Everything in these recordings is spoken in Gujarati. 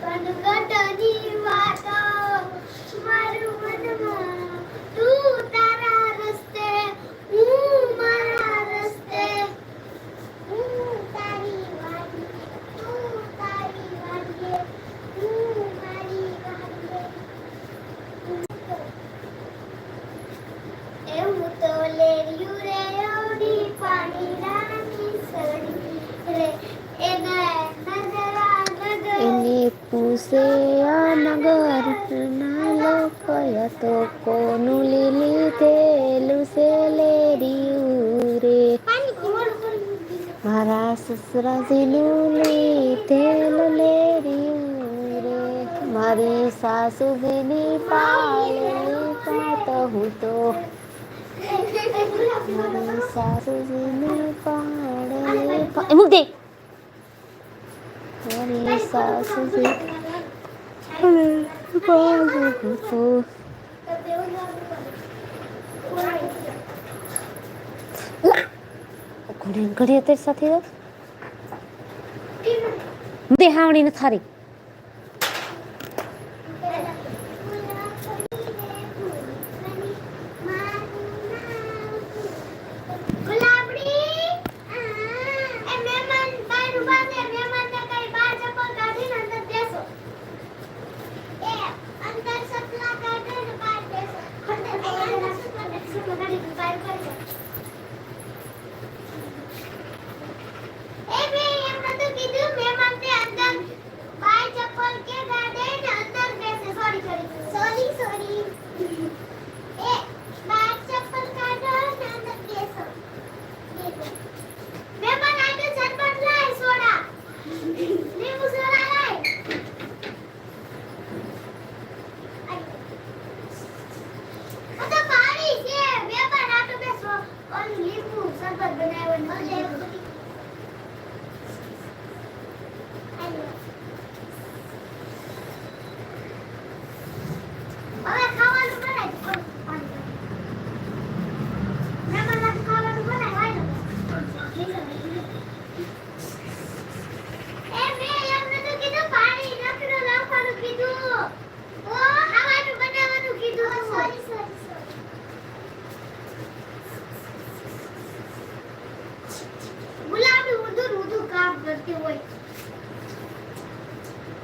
কনুগটনি તો કોનું લીલી થેલું છે લેરિયું રે મારા સસરા ઝીલું થેલું લેરિયું રે મારી સાસુ બેની પાળેલી પણ હું તો. મારે સાસુ બેની પાળેલી મૂક દે. મારી સાસુ 我不服。ઘડી ઘડી સાથે દેહાવણી નથી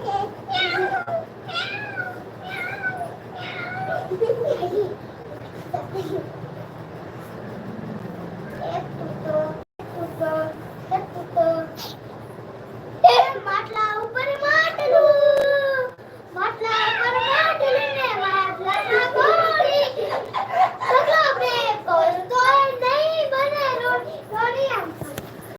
Okay.